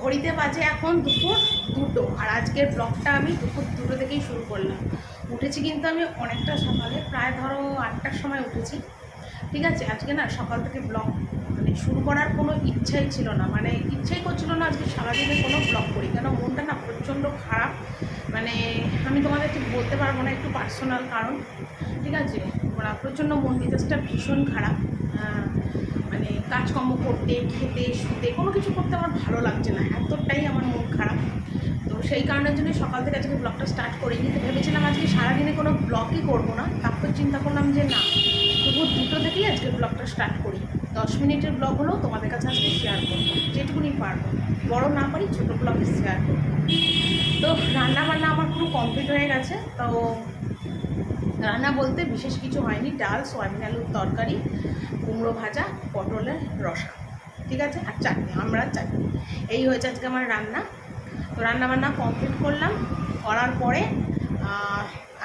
ঘড়িতে বাজে এখন দুপুর দুটো। আর আজকের ব্লগটা আমি দুপুর দুটো থেকেই শুরু করলাম। উঠেছি কিন্তু আমি অনেকটা সকালে, প্রায় ধরো আটটার সময় উঠেছি। ঠিক আছে? আজকে না সকাল থেকে ব্লগ মানে শুরু করার কোনো ইচ্ছাই ছিল না। মানে ইচ্ছাই করছিল না আজকে সারাদিনে কোনো ব্লগ করি। কেন? মনটা না প্রচণ্ড খারাপ। মানে আমি তোমাদের ঠিক বলতে পারব না, একটু পার্সোনাল কারণ। ঠিক আছে? প্রচণ্ড মন মেজাজটা ভীষণ খারাপ। মানে কাজকর্ম করতে, খেতে, শুতে, কোনো কিছু করতে আমার ভালো লাগছে না, এতটাই আমার মন খারাপ। তো সেই কারণের জন্য সকাল থেকে আজকে ব্লগটা স্টার্ট করিনি, তো ভেবেছিলাম আজকে সারাদিনে কোনো ব্লগই করব না তারপর চিন্তা করলাম যে না দুপুর দুটো থেকেই আজকে ব্লগটা স্টার্ট করি। দশ মিনিটের ব্লগ হলেও তোমাদের কাছে আজকে শেয়ার করব, যেটুকুনি পারব। বড় না পারি, ছোটো ব্লগে শেয়ার করব। তো রান্না বান্না আমার পুরো কমপ্লিট হয়ে গেছে, তো রান্না বলতে বিশেষ কিছু হয়নি, ডাল, সয়াবিন আলুর তরকারি, কুমড়ো ভাজা, পটলের রসা, ঠিক আছে? আর চাটনি, আমরা চাটনি। এই হয়েছে আজকে আমার রান্না। তো রান্না বান্না কমপ্লিট করলাম। করার পরে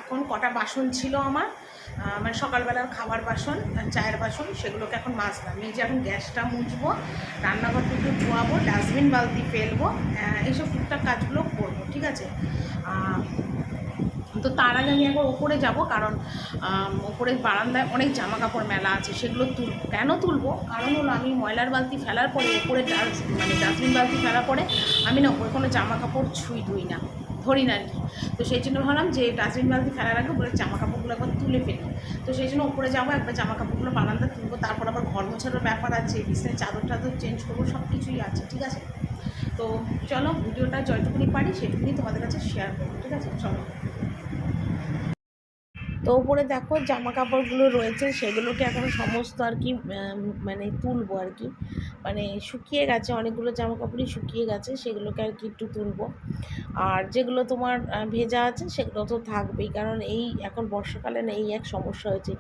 এখন কটা বাসন ছিল আমার। মানে সকালবেলার খাবার বাসন চায়ের বাসন, সেগুলোকে এখন মাজলাম। এই যে এখন গ্যাসটা মুছবো রান্নাঘরটা একটু ধোয়াবো, ডাস্টবিন, বালতি ফেলব এইসব টুকটাক কাজগুলো করব, ঠিক আছে? তো তার আগে আমি একবার ওপরে যাব কারণ ওপরে বারান্দায় অনেক জামা কাপড় মেলা আছে, সেগুলো তুলবো কেন তুলবো? কারণ হলো আমি ময়লার বালতি ফেলার পরে ওপরে ডাস মানে ডাস্টবিন বালতি ফেলার পরে আমি না ওপরে কোনো জামা কাপড় ছুঁই ধুই না, ধরি না আর কি। তো সেই জন্য ভাবলাম যে ডাস্টবিন বালতি ফেলার আগে ওপরে জামা কাপড়গুলো একবার তুলে ফেলি। তো সেই জন্য ওপরে যাব, একবার জামা কাপড়গুলো বারান্দা তুলবো, তারপর আবার ঘর মোছানোর ব্যাপার আছে, বিছানায় চাদর টাদর চেঞ্জ করব, সব কিছুই আছে, ঠিক আছে? তো চলো, ভিডিওটা যতটুকুনি পারি সেটুকুনি তোমাদের কাছে শেয়ার করব, ঠিক আছে? চলো। তো উপরে দেখো জামা কাপড়গুলো রয়েছে, সেগুলোকে এখন সমস্ত আর কি মানে তুলবো আর কি। মানে শুকিয়ে গেছে, অনেকগুলো জামা কাপড়ই শুকিয়ে গেছে, সেগুলোকে আর কি একটু তুলবো। আর যেগুলো তোমার ভেজা আছে, সেগুলো তো থাকবেই, কারণ এই এখন বর্ষাকালে না এই এক সমস্যা হয়েছে।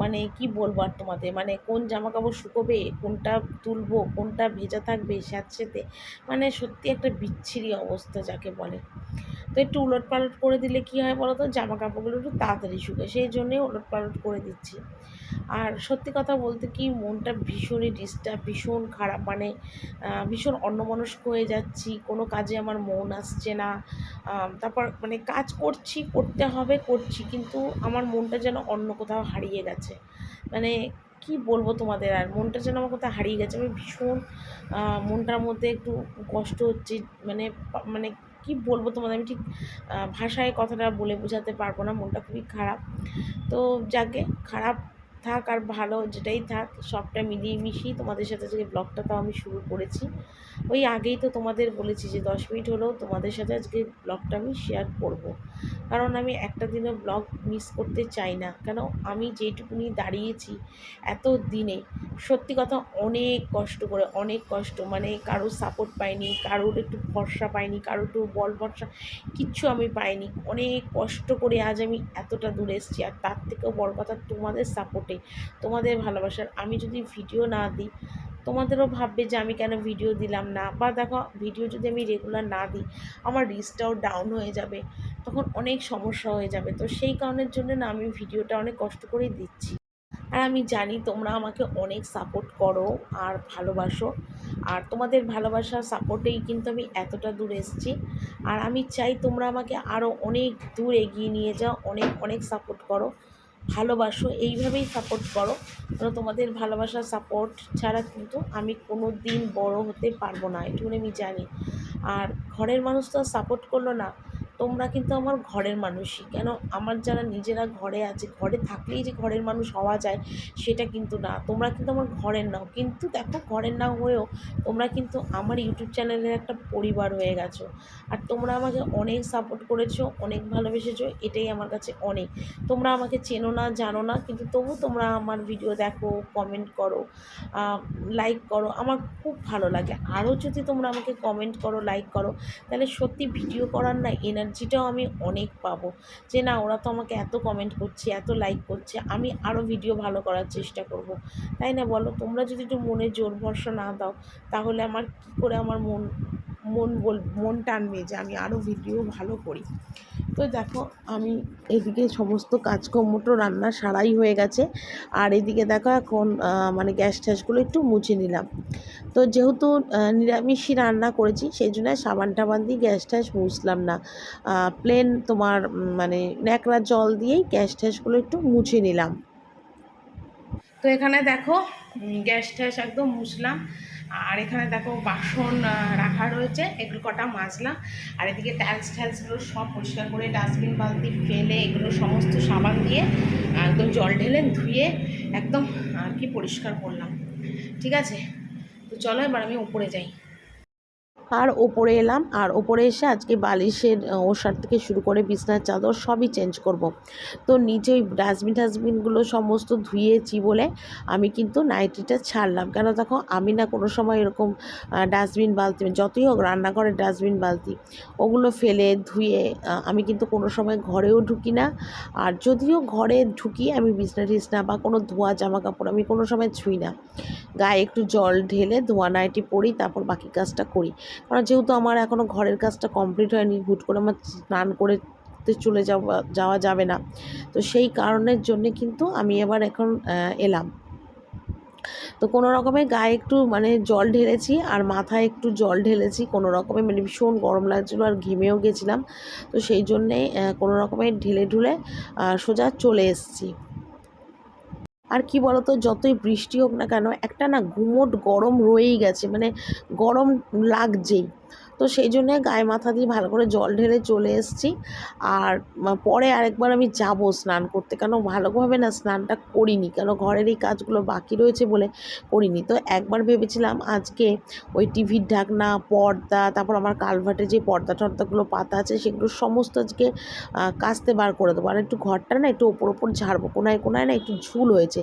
মানে কি বলব আর তোমাদের মানে কোন জামা কাপড় শুকোবে, কোনটা তুলবো, কোনটা ভেজা থাকবে স্যাঁতসেতে মানে সত্যি একটা বিচ্ছিরি অবস্থা যাকে বলে। তো একটু উলট পালট করে দিলে কি হয় বলো তো জামা কাপড়গুলো একটু তাড়াতাড়ি শুকায় সেই জন্যই উলট পালট করে দিচ্ছি। আর সত্যি কথা বলতে কি, মনটা ভীষণই ডিস্টার্ব ভীষণ খারাপ মানে ভীষণ অন্যমনস্ক হয়ে যাচ্ছি, কোনো কাজে আমার মন আসছে না। তারপর মানে কাজ করছি, করতে হবে, করছি, কিন্তু আমার মনটা যেন অন্য কোথাও হারিয়ে গেছে। মানে কি বলব তোমাদের আর? মনটা যেন আমার কোথাও হারিয়ে গেছে। আমি ভীষণ মনটার মধ্যে একটু কষ্ট হচ্ছে মানে মানে কি বলব তোমাদের? আমি ঠিক ভাষায় কথাটা বলে বোঝাতে পারব না, মনটা খুবই খারাপ। তো যাকে খারাপ থাক আর ভালো যেটাই থাক, সবটা মিলিয়ে মিশিয়ে তোমাদের সাথে আজকে ব্লগটা তো আমি শুরু করেছি। ওই আগেই তো তোমাদের বলেছি যে দশ মিনিট হলেও তোমাদের সাথে আজকে ব্লগটা আমি শেয়ার করব। কারণ আমি একটা দিনও ব্লগ মিস করতে চাই না। কেন? আমি যেটুকুনি দাঁড়িয়েছি এত দিনে, সত্যি কথা অনেক কষ্ট করে, অনেক কষ্ট। মানে কারোর সাপোর্ট পাইনি, কারোর একটু ভরসা পাইনি, কারোর একটু বল ভরসা কিচ্ছু আমি পাইনি। অনেক কষ্ট করে আজ আমি এতটা দূরে এসেছি। আর তার থেকেও বড় কথা, তোমাদের সাপোর্টে তোমাদের ভালোবাসার আমি যদি ভিডিও না দিই, তোমাদেরও ভাববে যে আমি কেন ভিডিও দিলাম না? বা দেখো ভিডিও যদি আমি রেগুলার না দিই, আমার রিচটাও ডাউন হয়ে যাবে, তখন অনেক সমস্যা হয়ে যাবে। তো সেই কারণের জন্য না আমি ভিডিওটা অনেক কষ্ট করেই দিচ্ছি। আর আমি জানি তোমরা আমাকে অনেক সাপোর্ট করো আর ভালোবাসো। আর তোমাদের ভালোবাসার সাপোর্টেই কিন্তু আমি এতটা দূর এসেছি। আর আমি চাই তোমরা আমাকে আরও অনেক দূর এগিয়ে নিয়ে যাও, অনেক অনেক সাপোর্ট করো। ভালোবাসো, এইভাবেই সাপোর্ট করো। কারণ তোমাদের ভালোবাসা সাপোর্ট ছাড়া কিন্তু আমি কোনো দিন বড় হতে পারব না, এটুকুনি আমি জানি। আর ঘরের মানুষ তো সাপোর্ট করল না। তোমরা কিন্তু আমার ঘরের মানুষই। কেন? আমার যারা নিজেরা ঘরে আছে, ঘরে থাকলেই যে ঘরের মানুষ হওয়া যায়, সেটা কিন্তু না। তোমরা কিন্তু আমার ঘরের নাও। কিন্তু দেখো, ঘরের না হয়েও তোমরা কিন্তু আমার ইউটিউব চ্যানেলের একটা পরিবার হয়ে গেছো। আর তোমরা আমাকে অনেক সাপোর্ট করেছ, অনেক ভালোবেসেছো, এটাই আমার কাছে অনেক। তোমরা আমাকে চেনো না, জানো না, কিন্তু তবু তোমরা আমার ভিডিও দেখো কমেন্ট করো লাইক করো, আমার খুব ভালো লাগে। আরও যদি তোমরা আমাকে কমেন্ট করো লাইক করো, তাহলে সত্যি ভিডিও করার না এনার্জিটাও আমি অনেক পাবো। যে না, ওরা তো আমাকে এত কমেন্ট করছে, এত লাইক করছে, আমি আরও ভিডিও ভালো করার চেষ্টা করব। তাই না বলো? তোমরা যদি একটু মনে জোর ভরসা না দাও, তাহলে আমার কী করে আমার মন মন বল, মন টানবে যে আমি আরও ভিডিও ভালো করি। তো দেখো, আমি এদিকে সমস্ত কাজকর্মটো রান্না সারাই হয়ে গেছে। আর এদিকে দেখো এখন মানে গ্যাস ট্যাসগুলো একটু মুছে নিলাম। তো যেহেতু নিরামিষই রান্না করেছি, সেই জন্য সাবান টাবান দিয়ে গ্যাস ট্যাস মুছলাম না। প্লেন তোমার মানে ন্যাকড়া জল দিয়েই গ্যাস ট্যাসগুলো একটু মুছে নিলাম। তো এখানে দেখো গ্যাস ট্যাস একদম মুছলাম। আর এখানে দেখো বাসন রাখা রয়েছে। এগুলো কটা মাজলাম। আর এদিকে ট্যাক্স ট্যাক্সগুলো সব পরিষ্কার করে ডাস্টবিন বালতি ফেলে এগুলো সমস্ত সাবান দিয়ে একদম জল ঢেলে ধুয়ে একদম আর কি পরিষ্কার করলাম। ঠিক আছে? তো চলো এবার আমি উপরে যাই। আর ওপরে এলাম, আর ওপরে এসে আজকে বালিশের ওষার থেকে শুরু করে বিছনার চাদর সবই চেঞ্জ করব। তো নিচে ওই ডাস্টবিন টাস্টবিনগুলো সমস্ত ধুয়েছি বলে আমি কিন্তু নাইটিটা ছাড়লাম। কেন দেখো, আমি না কোনো সময় এরকম ডাস্টবিন বালতি, যতই হোক রান্নাঘরের ডাস্টবিন বালতি, ওগুলো ফেলে ধুয়ে আমি কিন্তু কোনো সময় ঘরেও ঢুকি না। আর যদিও ঘরে ঢুকি, আমি বিছনা টিছনা বা কোনো ধোয়া জামা কাপড় আমি কোনো সময় ছুঁই না। গায়ে একটু জল ঢেলে ধোয়া নাইটি পরি, তারপর বাকি কাজটা করি। কারণ যেহেতু আমার এখনও ঘরের কাজটা কমপ্লিট হয়নি, হুট করে আমার স্নান করে চলে যাওয়া যাওয়া যাবে না। তো সেই কারণের জন্যে কিন্তু আমি এবার এখন এলাম। তো কোনো রকমে গায়ে একটু মানে জল ঢেলেছি আর মাথায় একটু জল ঢেলেছি কোনো রকমে। মানে ভীষণ গরম লাগছিল আর ঘেমেও গেছিলাম। তো সেই জন্যে কোনো রকমে ঢেলে ঢুলে সোজা চলে এসেছি। আর কি বলতো, যতই বৃষ্টি হোক না কেন, একটা না গুমোট গরম রয়েই গেছে মানে গরম লাগছেই। তো সেই জন্যে গায়ে মাথা দিয়ে ভালো করে জল ঢেলে চলে এসেছি। আর পরে আরেকবার আমি যাব স্নান করতে। কেন ভালোভাবে না স্নানটা করিনি, কেন ঘরের এই কাজগুলো বাকি রয়েছে বলে করিনি। তো একবার ভেবেছিলাম আজকে ওই টিভির ঢাকনা, পর্দা, তারপর আমার কালভার্টে যে পর্দা টর্দাগুলো পাতা আছে, সেগুলো সমস্ত আজকে কাস্তে বার করে দেবো। আর একটু ঘরটা না একটু ওপর ওপর ঝাড়বো, কোনায় কোনায় না একটু ঝুল হয়েছে,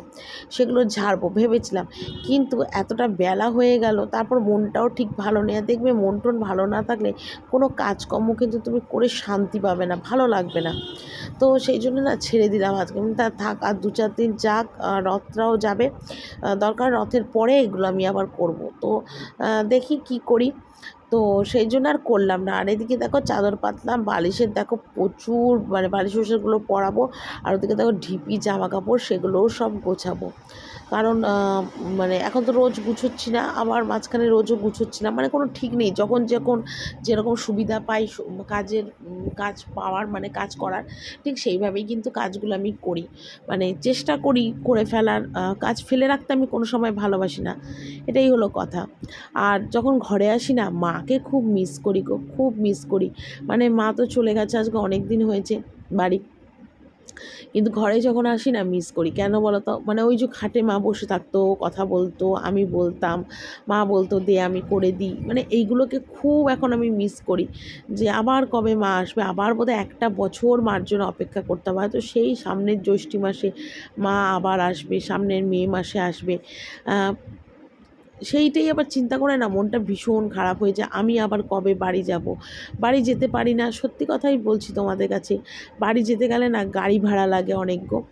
সেগুলো ঝাড়বো ভেবেছিলাম। কিন্তু এতটা বেলা হয়ে গেল, তারপর মনটাও ঠিক ভালো নেই। দেখবে মন টন ভালো না থাকলে কোনো কাজকর্ম কিন্তু তুমি করে শান্তি পাবে না ভালো লাগবে না। তো সেই জন্য না ছেড়ে দিলাম আজকে। তা থাক আর দু চার দিন যাক আহ, রথটাও যাবে। দরকার রথের পরে এগুলো আমি আবার করব। তো দেখি কি করি। তো সেই জন্য আর করলাম না। আর এদিকে দেখো চাদর পাতলাম বালিশের দেখো প্রচুর মানে বালিশ ওষুধগুলো পরাবো আর ওদিকে দেখো ঢিপি জামা কাপড় সেগুলোও সব গোছাবো। কারণ মানে এখন তো রোজ গুছোচ্ছি না, আবার মাঝখানে রোজও গুছোচ্ছি না মানে কোনো ঠিক নেই। যখন যখন যেরকম সুবিধা পাই কাজের কাজ পাওয়ার মানে কাজ করার, ঠিক সেইভাবেই কিন্তু কাজগুলো আমি করি। মানে চেষ্টা করি করে ফেলার কাজ ফেলে রাখতে আমি কোনো সময় ভালোবাসি না, এটাই হলো কথা। আর যখন ঘরে আসি না, মাকে খুব মিস করি খুব মিস করি। মানে মা তো চলে গেছে আজকে অনেক দিন হয়েছে, বাড়ি কিন্তু ঘরে যখন আসি না মিস করি। কেন বলো তো মানে ওই যে খাটে মা বসে থাকতো, কথা বলতো, আমি বলতাম, মা বলতো, দে, আমি করে দিই। মানে এইগুলোকে খুব এখন আমি মিস করি। যে আবার কবে মা আসবে? আবার বোধহয় একটা বছর মার জন্য অপেক্ষা করতে হবে। হয়তো সেই সামনের জ্যৈষ্ঠী মাসে মা আবার আসবে, সামনের মে মাসে আসবে। সেইটাই আবার চিন্তা করে না, মনটা ভীষণ খারাপ হয়ে যায়। আমি আবার কবে বাড়ি যাব? বাড়ি যেতে পারি না। সত্যি কথাই বলছি তোমাদের কাছে, বাড়ি যেতে গেলে না গাড়ি ভাড়া লাগে অনেক গো।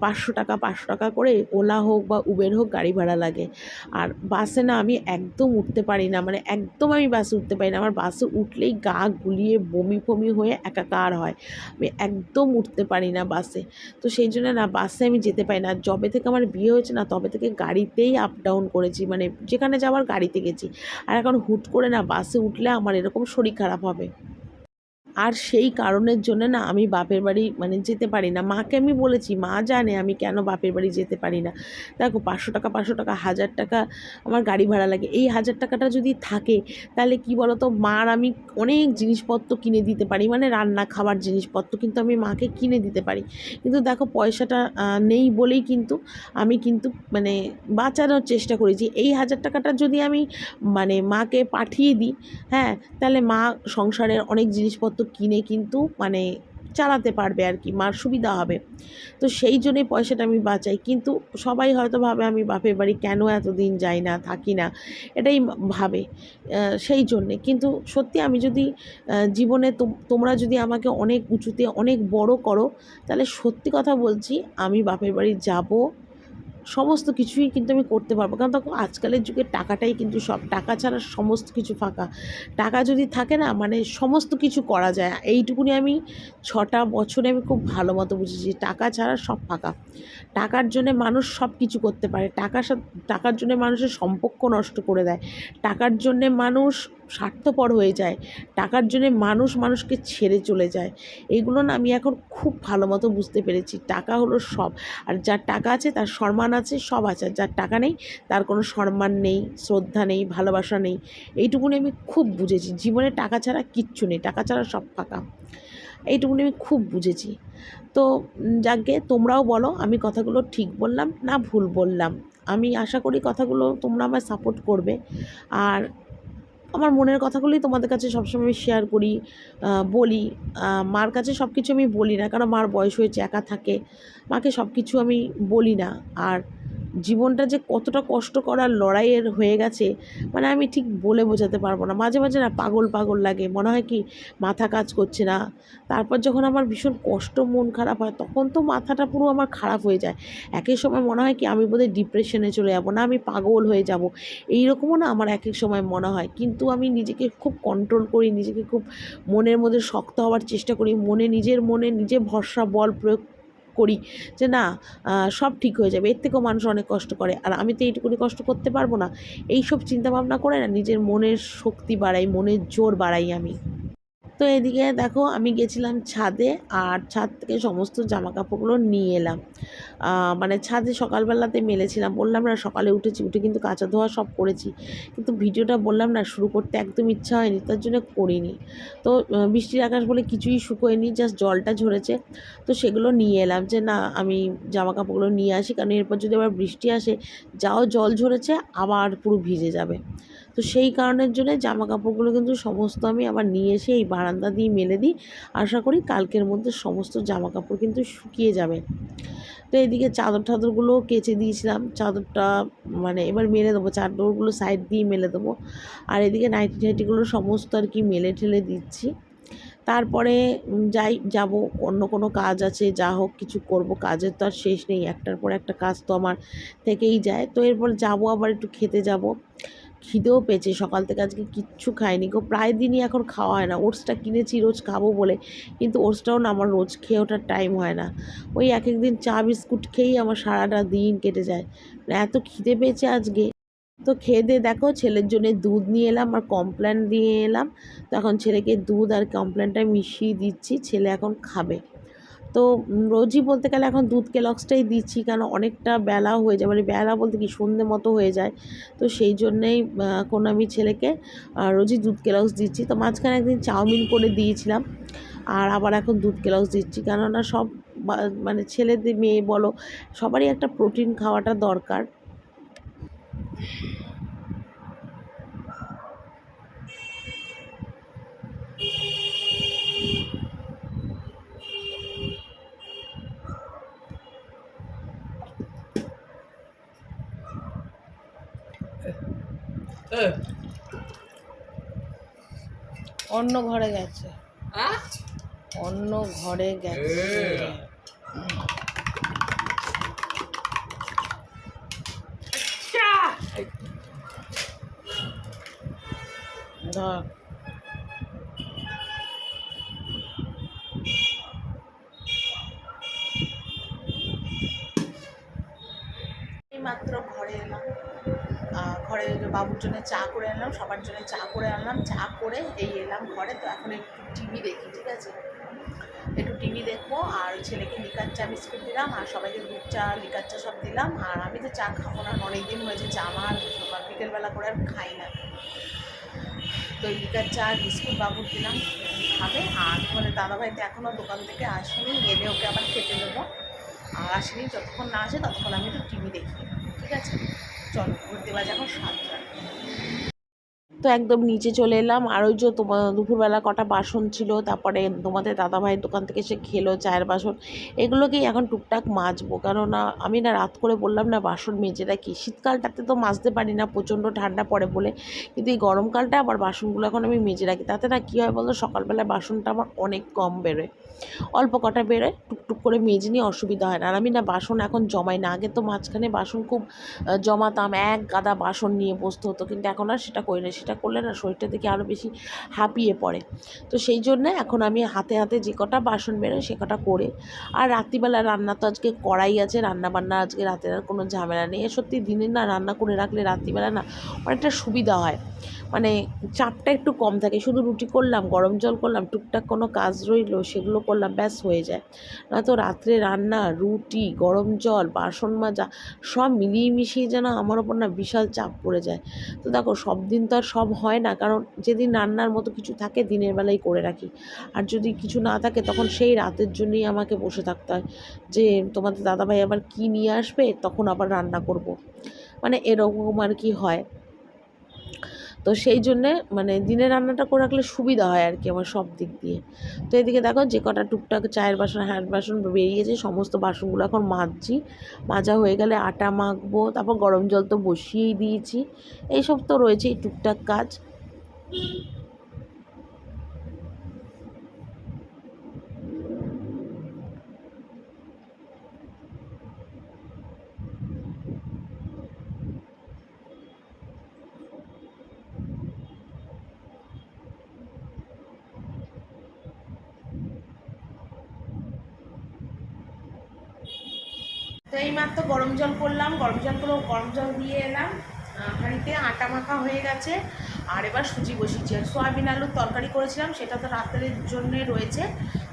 পাঁচশো টাকা পাঁচশো টাকা করে ওলা হোক বা উবের হোক গাড়ি ভাড়া লাগে। আর বাসে না আমি একদম উঠতে পারি না মানে একদম আমি বাসে উঠতে পারি না। আমার বাসে উঠলেই গা গুলিয়ে বমি ফমি হয়ে একাকার হয়। আমি একদম উঠতে পারি না বাসে। তো সেই জন্য না বাসে আমি যেতে পারি না। যবে থেকে আমার বিয়ে হয়েছে না, তবে থেকে গাড়িতেই আপ ডাউন করেছি। মানে যেখানে যাওয়ার গাড়িতে গেছি। আর এখন হুট করে না বাসে উঠলে আমার এরকম শরীর খারাপ হবে। আর সেই কারণের জন্য না আমি বাপের বাড়ি মানে যেতে পারি না। মাকে আমি বলেছি, মা জানে আমি কেন বাপের বাড়ি যেতে পারি না। দেখো, পাঁচশো টাকা পাঁচশো টাকা, হাজার টাকা আমার গাড়ি ভাড়া লাগে। এই হাজার টাকাটা যদি থাকে, তাহলে কি বলতো, মার আমি অনেক জিনিসপত্র কিনে দিতে পারি। মানে রান্না, খাবার জিনিসপত্র কিন্তু আমি মাকে কিনে দিতে পারি। কিন্তু দেখো, পয়সাটা নেই বলেই কিন্তু আমি কিন্তু মানে বাঁচানোর চেষ্টা করেছি এই হাজার টাকাটা যদি আমি মানে মাকে পাঠিয়ে দিই হ্যাঁ তাহলে মা সংসারের অনেক জিনিসপত্র কিনে কিন্তু মানে চালাতে পারবে আর কি, মার সুবিধা হবে। তো সেই জন্যই পয়সাটা আমি বাঁচাই। কিন্তু সবাই হয়তো ভাবে আমি বাপের বাড়ি কেন এতদিন যাই না, থাকি না, এটাই ভাবে। সেই জন্যে। কিন্তু সত্যি আমি যদি জীবনে তোম- তোমরা যদি আমাকে অনেক উঁচুতে অনেক বড় করো, তাহলে সত্যি কথা বলছি, আমি বাপের বাড়ি যাব সমস্ত কিছুই কিন্তু আমি করতে পারব। কারণ তখন আজকালের যুগে টাকাটাই কিন্তু সব, টাকা ছাড়া সমস্ত কিছু ফাঁকা। টাকা যদি থাকে না মানে সমস্ত কিছু করা যায়। এইটুকুনি আমি ছটা বছরে আমি খুব ভালো মতো বুঝেছি টাকা ছাড়া সব ফাঁকা। টাকার জন্যে মানুষ সব কিছু করতে পারে। টাকার সাথে টাকার জন্যে মানুষের সম্পর্ক নষ্ট করে দেয়। টাকার জন্যে মানুষ স্বার্থপর হয়ে যায়, টাকার জন্যে মানুষ মানুষকে ছেড়ে চলে যায়। এইগুলো না আমি এখন খুব ভালো মতো বুঝতে পেরেছি। টাকা হলো সব। আর যার টাকা আছে তার সম্মান আছে, সব আছে। যার টাকা নেই তার কোনো সম্মান নেই, শ্রদ্ধা নেই, ভালোবাসা নেই। এইটুকুনি আমি খুব বুঝেছি। জীবনে টাকা ছাড়া কিচ্ছু নেই। টাকা ছাড়া সব ফাঁকা। এইটুকুনি আমি খুব বুঝেছি। তো যাকে তোমরাও বলো, আমি কথাগুলো ঠিক বললাম, না ভুল বললাম। আমি আশা করি কথাগুলো তোমরা আমায় সাপোর্ট করবে। আর আমার মনের কথাগুলি তোমাদের কাছে সবসময় শেয়ার করি বলি। মার কাছে সব কিছু আমি বলি না কারণ মার বয়স হয়েছে, একা থাকে। মাকে সব কিছু আমি বলি না। আর জীবনটা যে কতটা কষ্ট করার লড়াইয়ের হয়ে গেছে মানে আমি ঠিক বলে বোঝাতে পারব না। মাঝে মাঝে না পাগল পাগল লাগে, মনে হয় কি মাথা কাজ করছে না। তারপর যখন আমার ভীষণ কষ্ট, মন খারাপ হয়, তখন তো মাথাটা পুরো আমার খারাপ হয়ে যায়। একই সময় মনে হয় কি আমি বোধহয় ডিপ্রেশনে চলে যাব না, আমি পাগল হয়ে যাব। এইরকমও না আমার এক এক সময় মনে হয়। কিন্তু আমি নিজেকে খুব কন্ট্রোল করি, নিজেকে খুব মনের মধ্যে শক্ত হওয়ার চেষ্টা করি, মনে নিজের মনে নিজে ভরসা, বল প্রয়োগ করি যে না সব ঠিক হয়ে যাবে, এর থেকেও মানুষ অনেক কষ্ট করে। আর আমি তো এইটুকুনি কষ্ট করতে পারব না। এইসব চিন্তাভাবনা করে না, নিজের মনের শক্তি বাড়াই, মনের জোর বাড়াই আমি। তো এদিকে দেখো আমি গেছিলাম ছাদে আর ছাদ থেকে সমস্ত জামা কাপড়গুলো নিয়ে এলাম। মানে ছাদে সকালবেলাতে মেলেছিলাম। বললাম, না, সকালে উঠেছি, উঠে কিন্তু কাঁচা ধোয়া সব করেছি। কিন্তু ভিডিওটা বললাম, না, শুরু করতে একদম ইচ্ছা হয়নি, তার জন্য করিনি। তো বৃষ্টির আকাশ বলে কিছুই শুকোয়নি জাস্ট জলটা ঝরেছে। তো সেগুলো নিয়ে এলাম যে, না, আমি জামা কাপড়গুলো নিয়ে আসি। কারণ এরপর যদি আবার বৃষ্টি আসে, যাও জল ঝরেছে, আবার পুরো ভিজে যাবে। তো সেই কারণের জন্য জামা কাপড়গুলো কিন্তু সমস্ত আমি আবার নিয়ে এসে এই বারান্দা দিয়ে মেলে দিই। আশা করি কালকের মধ্যে সমস্ত জামা কাপড় কিন্তু শুকিয়ে যাবে। তো এদিকে চাদর টাদরগুলো কেচে দিয়েছিলাম। চাদরটা মানে এবার মেলে দেবো চাদরগুলো সাইড দিয়ে মেলে দেবো। আর এদিকে নাইটি টাইটিগুলো সমস্ত আর কি মেলে ঠেলে দিচ্ছি। তারপরে যাই, যাব, অন্য কোনো কাজ আছে, যা হোক কিছু করব, কাজের তো আর শেষ নেই। একটার পর একটা কাজ তো আমার থেকেই যায়। তো এরপর যাব আবার একটু খেতে যাব। খিদেও পেয়েছে। সকাল থেকে আজকে কিচ্ছু খাইনি গো। প্রায় দিনই এখন খাওয়া হয় না। ওটসটা কিনেছি রোজ খাব বলে। কিন্তু ওটসটাও না, আমার রোজ খেয়ে ওঠার টাইম হয় না। ওই এক এক দিন চা, বিস্কুট খেয়েই আমার সারাটা দিন কেটে যায়। মানে এত খিদে পেয়েছে আজকে। তো খেয়ে দিয়ে দেখো, ছেলের জন্য দুধ নিয়ে এলাম আর কমপ্ল্যান দিয়ে এলাম। তো এখন ছেলেকে দুধ আর কমপ্ল্যানটা মিশিয়ে দিচ্ছি। ছেলে এখন খাবে। তো রোজই বলতে গেলে এখন দুধ কেলক্সটাই দিচ্ছি, কারণ অনেকটা বেলা হয়ে যায়। মানে বেলা বলতে কি, সন্ধে মতো হয়ে যায়। তো সেই জন্যেই কোনো আমি ছেলেকে রোজই দুধ কেলক্স দিচ্ছি। তো মাঝখানে একদিন চাউমিন করে দিয়েছিলাম, আর আবার এখন দুধ কেলক্স দিচ্ছি। কেননা সব মানে ছেলেদের মেয়ে বলো, সবারই একটা প্রোটিন খাওয়াটা দরকার। অন্য ঘরে গেছে। অন্য ঘরে গেছে। ধর। ঘরে তো এখন একটু টিভি দেখি, ঠিক আছে? একটু টিভি দেখব, আর ছেলেকে লিকার চা, বিস্কুট দিলাম, আর সবাইকে দুধ চা, লিকার চা সব দিলাম, আর আমি তো চা খাব না অনেক দিন হয়েছে চা আমার বিকেলবেলা করে আর খাই না। তো লিকার চা, বিস্কুট বাবুর দিলাম খাবে, আর মানে দাদাভাই তো এখনও দোকান থেকে আসেনি, এলে ওকে আবার খেতে দেবো। আর আসেনি, যতক্ষণ না আসে ততক্ষণ আমি একটু টিভি দেখি, ঠিক আছে? চলো, ঘুরতে বাজে এখন সাতটা তো একদম নিচে চলে এলাম। আর ওই যে তোমার দুপুরবেলা কটা বাসন ছিল, তারপরে তোমাদের দাদাভাইয়ের দোকান থেকে সে খেলো, চায়ের বাসন। এগুলোকেই এখন টুকটাক মাজবো। কেননা আমি না রাত করে বললাম না বাসন মেজে রাখি। শীতকালটাতে তো মাজতে পারি না, প্রচণ্ড ঠান্ডা পড়ে বলে। কিন্তু এই গরমকালটা আবার বাসনগুলো এখন আমি মেজে রাখি। তাতে না কী হয় বলতো সকালবেলা বাসনটা আমার অনেক কম বেরোয়। অল্প কটা বেরোয়, টুকটুক টুকটুক করে মেজে নিয়ে অসুবিধা হয় না। আর আমি না বাসন এখন জমাই না। আগে তো মাঝখানে বাসন খুব জমাতাম, এক গাদা বাসন নিয়ে বসতে হতো। কিন্তু এখন আর সেটা করি না। সেটা করলে না শরীরটা থেকে আরও বেশি হাঁপিয়ে পড়ে। তো সেই জন্য এখন আমি হাতে হাতে যে কটা বাসন বেরোয় সে কটা করে। আর রাত্রিবেলা রান্না তো আজকে কড়াই আছে রান্না বান্না আজকে রাতের আর কোনো ঝামেলা নেই। সত্যি দিনে না রান্না করে রাখলে রাত্রিবেলা না অনেকটা সুবিধা হয়। মানে চাপটা একটু কম থাকে। শুধু রুটি করলাম, গরম জল করলাম, টুকটাক কোনো কাজ রইল, সেগুলো করলাম, ব্যাস হয়ে যায়। নয়তো রাত্রে রান্না, রুটি, গরম জল, বাসন মাজা সব মিলিয়ে মিশিয়ে যেন আমার ওপর না বিশাল চাপ পড়ে যায়। তো দেখো সব দিন তো আর সব হয় না। কারণ যেদিন রান্নার মতো কিছু থাকে দিনের বেলাই করে রাখি। আর যদি কিছু না থাকে তখন সেই রাতের জন্যই আমাকে বসে থাকতে হয় যে, তোমাদের দাদাভাই আবার কী নিয়ে আসবে? তখন আবার রান্না করব। মানে এরকম আর কি হয়। তো সেই জন্যে মানে দিনে রান্নাটা করে রাখলে সুবিধা হয় আর কি আমার সব দিক দিয়ে। তো এদিকে দেখো যে কটা টুকটাক চায়ের বাসন হ্যান্ড বাসন বেরিয়েছে, সমস্ত বাসনগুলো এখন মাজছি। মাজা হয়ে গেলে আটা মাখবো, তারপর গরম জল তো বসিয়েই দিয়েছি। এইসব তো রয়েছে এই টুকটাক কাজ। তো এই মাত্র গরম জল করলাম, গরম জল করে গরম জল দিয়ে এলাম। হাঁড়িতে আটা মাখা হয়ে গেছে। আর এবার সুজি বসিয়েছি। আর সোয়াবিন আলুর তরকারি করেছিলাম, সেটা তো রাতের জন্য রয়েছে।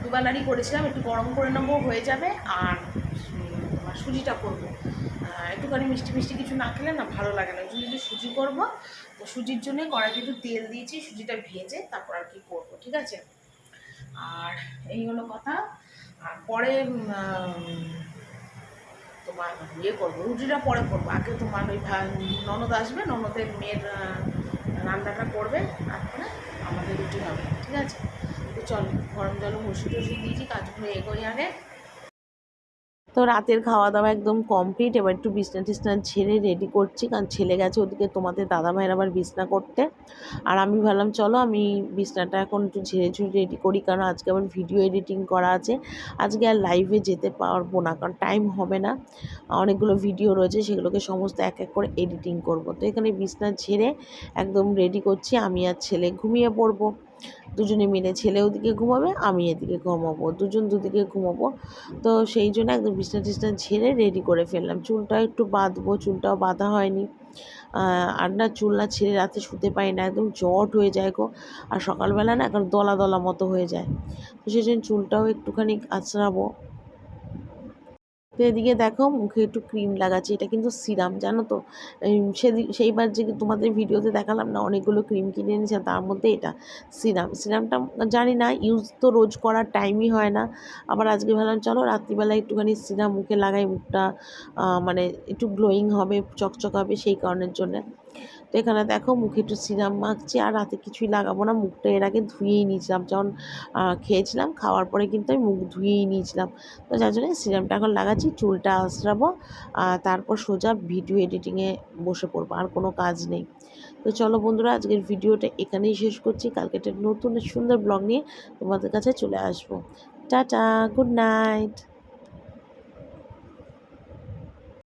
দুবেলারই করেছিলাম, একটু গরম করে নেব, হয়ে যাবে। আর সুজিটা করব। একটুখানি মিষ্টি মিষ্টি কিছু না খেলে না ভালো লাগে না। ওই জন্য সুজি করব। তো সুজির জন্য কড়াইতে একটু তেল দিয়েছি, সুজিটা ভেজে তারপর আর কি করব, ঠিক আছে? আর এই হলো কথা। আর পরে তোমার ইয়ে করব, রুটিটা পরে করব। আগে তোমার ওই ননদ আসবে, ননদের মেয়ের রান্নাটা করবে, তারপরে আমাদের রুটি হবে, ঠিক আছে? তো চলো, গরম জল বসিয়ে টসিয়ে দিয়েছি, কাজগুলো এগোই আগে। তো রাতের খাওয়া দাওয়া একদম কমপ্লিট এবার একটু বিছনা টিছনা ঝেড়ে রেডি করছি, কারণ ছেলে গেছে ওদিকে তোমাদের দাদা ভাইয়ের আবার বিছনা করতে। আর আমি ভাবলাম, চলো আমি বিছনাটা এখন একটু ঝেড়ে ঝুড়ে রেডি করি, কারণ আজকে আবার ভিডিও এডিটিং করা আছে। আজকে আর লাইভে যেতে পারব না, কারণ টাইম হবে না। অনেকগুলো ভিডিও রয়েছে, সেগুলোকে সমস্ত এক এক করে এডিটিং করব। তো এখানে বিছনা ঝেড়ে একদম রেডি করছি, আমি আর ছেলে ঘুমিয়ে পড়ব। দুজনে মিলে ছেলে ওদিকে ঘুমাবে, আমি এদিকে ঘুমাবো, দুজন দুদিকে ঘুমাবো। তো সেই জন্য একদম বিছনা টিছনা ছেড়ে রেডি করে ফেললাম। চুলটা একটু বাঁধবো, চুলটাও বাঁধা হয়নি। আর না, চুল না ছেড়ে রাতে শুতে পারি না, একদম জট হয়ে যায় গো। আর সকালবেলা না এখন দলা দলা মতো হয়ে যায়। তো সেই জন্য চুলটাও একটুখানি আঁচড়াবো। তো এদিকে দেখো মুখে একটু ক্রিম লাগাচ্ছি, এটা কিন্তু সিরাম, জানো তো? সেদিন সেইবার যে তোমাদের ভিডিওতে দেখালাম না, অনেকগুলো ক্রিম কিনে এনেছিলাম, তার মধ্যে এটা, সিরাম। সিরামটা জানি না ইউজ তো রোজ করার টাইমই হয় না। আবার আজকে ভাবলাম, চলো রাত্রিবেলা একটুখানি সিরাম মুখে লাগাই, মুখটা মানে একটু গ্লোয়িং হবে চকচক হবে সেই কারণের জন্যে। তো এখানে দেখো মুখে একটু সিরাম মাখছি, আর রাতে কিছুই লাগাবো না। মুখটা এর আগে ধুয়েই নিয়েছিলাম। যখন খেয়েছিলাম, খাওয়ার পরে কিন্তু আমি মুখ ধুয়েই নিয়েছিলাম। তো যার জন্য সিরামটা এখন লাগাচ্ছি, চুলটা আর তারপর সোজা ভিডিও এডিটিংয়ে বসে পড়ব, আর কোনো কাজ নেই। তো চলো বন্ধুরা, আজকের ভিডিওটা এখানেই শেষ করছি। কালকে একটা নতুন সুন্দর ব্লগ নিয়ে তোমাদের কাছে চলে আসব। Tata, good night!